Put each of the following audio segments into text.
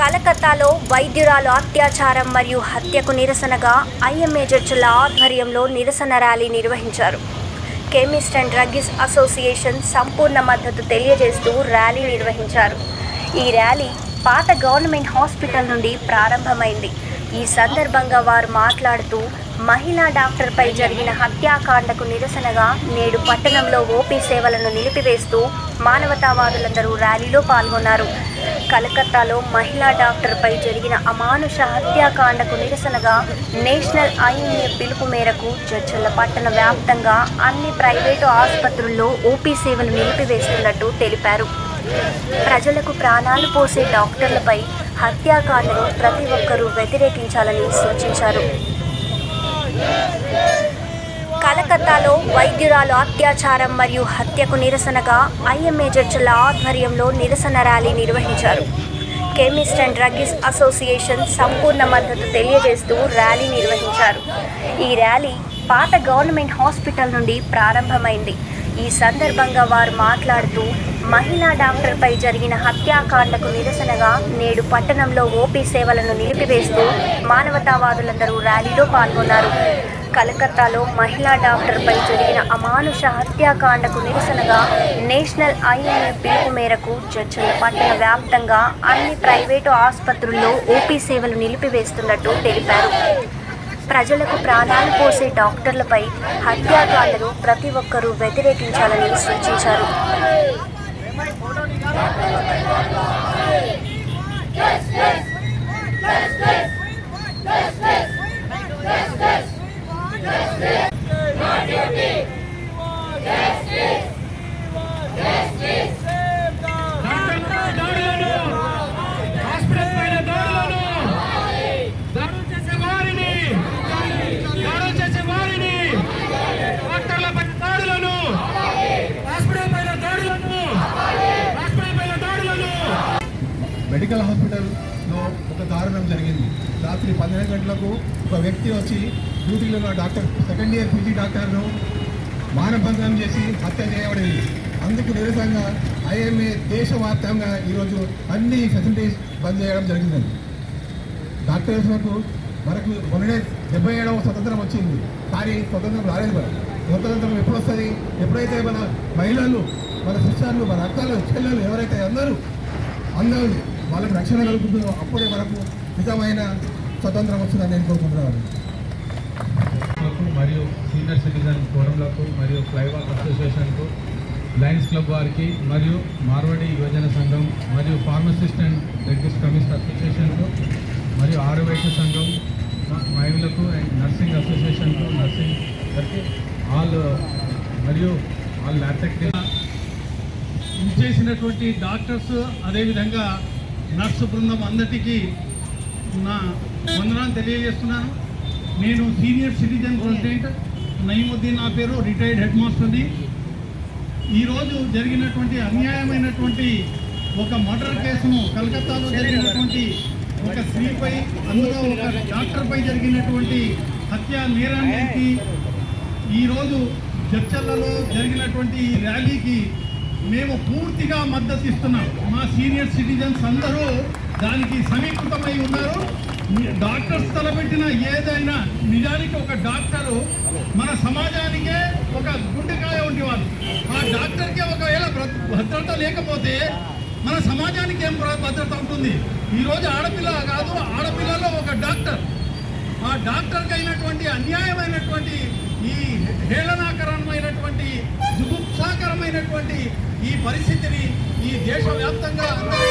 కలకత్తాలో వైద్యురాలు అత్యాచారం మరియు హత్యకు నిరసనగా ఐఎంఏ చర్చల ఆధ్వర్యంలో నిరసన ర్యాలీ నిర్వహించారు. కెమిస్ట్ అండ్ డ్రగ్స్ అసోసియేషన్ సంపూర్ణ మద్దతు తెలియజేస్తూ ర్యాలీ నిర్వహించారు. ఈ ర్యాలీ పాత గవర్నమెంట్ హాస్పిటల్ నుండి ప్రారంభమైంది. ఈ సందర్భంగా వారు మాట్లాడుతూ మహిళా డాక్టర్పై జరిగిన హత్యాకాండకు నిరసనగా నేడు పట్టణంలో ఓపీ సేవలను నిలిపివేస్తూ మానవతావాదులందరూ ర్యాలీలో పాల్గొన్నారు. కలకత్తాలో మహిళా డాక్టర్పై జరిగిన అమానుష హత్యాకాండకు నిరసనగా నేషనల్ ఐఎంఏ పిలుపు మేరకు చర్చల పట్టణ వ్యాప్తంగా అన్ని ప్రైవేటు ఆసుపత్రుల్లో ఓపీ సేవలు నిలిపివేస్తున్నట్టు తెలిపారు. ప్రజలకు ప్రాణాలు పోసే డాక్టర్లపై హత్యాకాండను ప్రతి ఒక్కరూ వ్యతిరేకించాలని సూచించారు. కలకత్తాలో వైద్యురాలు అత్యాచారం మరియు హత్యకు నిరసనగా ఐఎంఏ జడ్జిల ఆధ్వర్యంలో నిరసన ర్యాలీ నిర్వహించారు. కెమిస్ట్ అండ్ డ్రగ్స్ అసోసియేషన్ సంపూర్ణ మద్దతు తెలియజేస్తూ ర్యాలీ నిర్వహించారు. ఈ ర్యాలీ పాత గవర్నమెంట్ హాస్పిటల్ నుండి ప్రారంభమైంది. ఈ సందర్భంగా వారు మాట్లాడుతూ మహిళా డాక్టర్పై జరిగిన హత్యాకాండకు నిరసనగా నేడు పట్టణంలో ఓపీ సేవలను నిలిపివేస్తూ మానవతావాదులందరూ ర్యాలీలో పాల్గొన్నారు. కలకత్తాలో మహిళా డాక్టర్పై జరిగిన అమానుష హత్యాకాండకు నిరసనగా నేషనల్ ఐఎంఏ పిలుపు మేరకు చర్చల పట్టణ వ్యాప్తంగా అన్ని ప్రైవేటు ఆసుపత్రుల్లో ఓపీ సేవలు నిలిపివేస్తున్నట్టు తెలిపారు. ప్రజలకు ప్రాణాలు పోసే డాక్టర్లపై హత్యాకాండను ప్రతి ఒక్కరూ వ్యతిరేకించాలని సూచించారు హాస్పిటల్ పైన దాడులను దాడులు చేసే వారిని దాడులు చేసే వారిని డాక్టర్ల పైన దాడులను హాస్పిటల్ పైన దాడులను హాస్పిటల్ పైన దాడులను మెడికల్ హాస్పిటల్లో ఒక దారుణం జరిగింది. రాత్రి పన్నెండు గంటలకు ఒక వ్యక్తి వచ్చి డ్యూటీలో ఉన్న డాక్టర్ సెకండ్ ఇయర్ పీజీ డాక్టర్ను మానభంగం చేసి హత్య చేయబడింది. అందుకు నిరసనగా ఐఎంఏ దేశవ్యాప్తంగా ఈరోజు అన్ని ఫెసిలిటీస్ బంద్ చేయడం జరిగిందండి డాక్టర్స్లకు మనకు మొన్ననే డెబ్బై ఏడవ స్వతంత్రం వచ్చింది. కానీ స్వతంత్రం రాలేదు మనం స్వతంత్రం ఎప్పుడు వస్తుంది? ఎప్పుడైతే మన మహిళలు మన శిష్యాలు మన అక్కలు చెల్లెలు ఎవరైతే అందరూ అందరూ వాళ్ళకి రక్షణ కలుగుతుందో. అప్పుడే మనకు నిజమైన స్వతంత్రం వస్తుందని నేను కోరుకుంటున్నాను. మరియు సీనియర్ సిటిజన్ ఫోరంలకు మరియు ఫ్లైవాక్ అసోసియేషన్కు లయన్స్ క్లబ్ వారికి మరియు మార్వాడి యువజన సంఘం మరియు ఫార్మసిస్ట్ అండ్ రెడ్డిస్ కమిస్ట్ అసోసియేషన్కు మరియు ఆరోగ్య సంఘం మహిళలకు అండ్ నర్సింగ్ అసోసియేషన్కు నర్సింగ్ వారికి ఆల్ మరియు ఆల్ ల్యాటెక్ చేసినటువంటి డాక్టర్స్ అదేవిధంగా నర్సు బృందం అందరికీ నా వందనాలు తెలియజేస్తున్నాను. నేను సీనియర్ సిటిజన్ ప్రెసిడెంట్ నయీముద్దీన్ నా పేరు రిటైర్డ్ హెడ్ మాస్టర్ని. ఈరోజు జరిగినటువంటి అన్యాయమైనటువంటి ఒక మర్డర్ కేసును కలకత్తాలో జరిగినటువంటి ఒక స్త్రీపై అందులో ఒక డాక్టర్పై జరిగినటువంటి హత్య నేరానికి ఈరోజు చర్చలలో జరిగినటువంటి ఈ ర్యాలీకి మేము పూర్తిగా మద్దతు ఇస్తున్నాం. మా సీనియర్ సిటిజన్స్ అందరూ దానికి సమీకృతమై ఉన్నారు. డాక్టర్స్ తలపెట్టిన ఏదైనా నిజానికి ఒక డాక్టరు మన సమాజానికే ఒక గుండెకాయ వంటి ఆ డాక్టర్కే ఒకవేళ భద్రత లేకపోతే మన సమాజానికి ఏం భద్రత ఉంటుంది? ఈరోజు ఆడపిల్ల కాదు ఆడపిల్లలో ఒక డాక్టర్. ఆ డాక్టర్కి అయినటువంటి అన్యాయమైనటువంటి ఈ హేళనాకరమైనటువంటి జుగుప్సాకరమైనటువంటి ఈ పరిస్థితిని ఈ దేశవ్యాప్తంగా అందరూ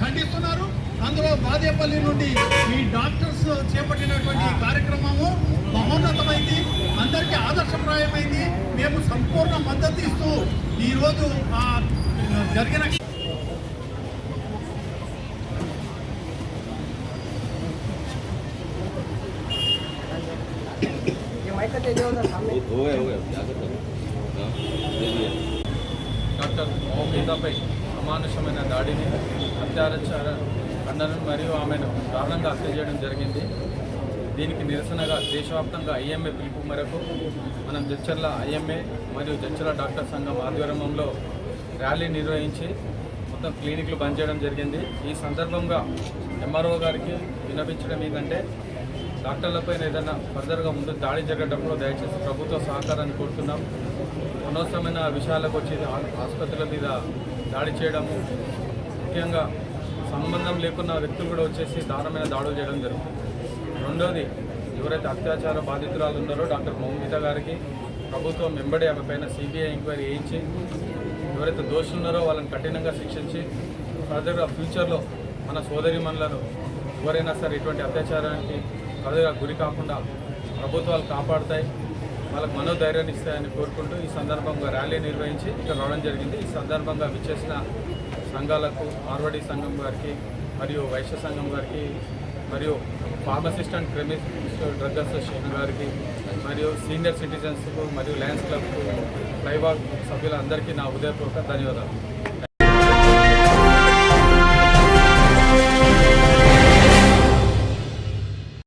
ఖండిస్తున్నారు. అందులో బాదేపల్లి నుండి ఈ డాక్టర్స్ చేపట్టినటువంటి కార్యక్రమము మహోన్నతమైంది. అందరికీ ఆదర్శప్రాయమైంది. మేము సంపూర్ణ మద్దతు ఇస్తూ ఈరోజు ఆ జరిగిన డాక్టర్ మౌమీదాపై అమానుషమైన దాడిని అత్యాచార ఖండనం మరియు ఆమెను దారుణంగా హత్య చేయడం జరిగింది దీనికి నిరసనగా దేశవ్యాప్తంగా ఐఎంఏ పిలుపు మేరకు మనం జడ్చర్ల ఐఎంఏ మరియు జడ్చర్ల డాక్టర్ సంఘం ఆధ్వర్యంలో ర్యాలీ నిర్వహించి మొత్తం క్లినిక్లు బంద్ చేయడం జరిగింది ఈ సందర్భంగా ఎంఆర్ఓ గారికి విన్నపించడం ఏంటంటే డాక్టర్లపైన ఏదైనా ఫర్దర్గా ముందు దాడి జరగడంలో దయచేసి ప్రభుత్వ సహకారాన్ని కోరుతున్నాం. అనవసరమైన విషయాలకు వచ్చి ఆసుపత్రుల మీద దాడి చేయడము ముఖ్యంగా సంబంధం లేకున్న వ్యక్తులు కూడా వచ్చేసి దారుణమైన దాడులు చేయడం జరుగుతుంది. రెండోది ఎవరైతే అత్యాచార బాధితురాలు ఉన్నారో డాక్టర్ మౌమిత గారికి ప్రభుత్వం వెంబడి ఆమె పైన సిబిఐ ఎంక్వైరీ వేయించి ఎవరైతే దోషులు ఉన్నారో వాళ్ళని కఠినంగా శిక్షించి ఫర్దర్గా ఫ్యూచర్లో మన సోదరిమణులను ఎవరైనా సరే ఇటువంటి అత్యాచారానికి ఫర్దర్గా గురి కాకుండా ప్రభుత్వాలు కాపాడుతాయి వాళ్ళకు మనోధైర్యాన్ని ఇస్తాయని కోరుకుంటూ ఈ సందర్భంగా ర్యాలీ నిర్వహించి ఇక్కడ రావడం జరిగింది. ఈ సందర్భంగా విచ్చేసిన సంఘాలకు ఆర్వడి సంఘం గారికి మరియు వైశ్య సంఘం గారికి మరియు pharmacist and chemist drug association గారికి మరియు సీనియర్ సిటిజన్స్కు మరియు లయన్స్ క్లబ్కు ఫ్లైబాగ్ సభ్యులందరికీ నా ఉదయపూర్వక ధన్యవాదాలు.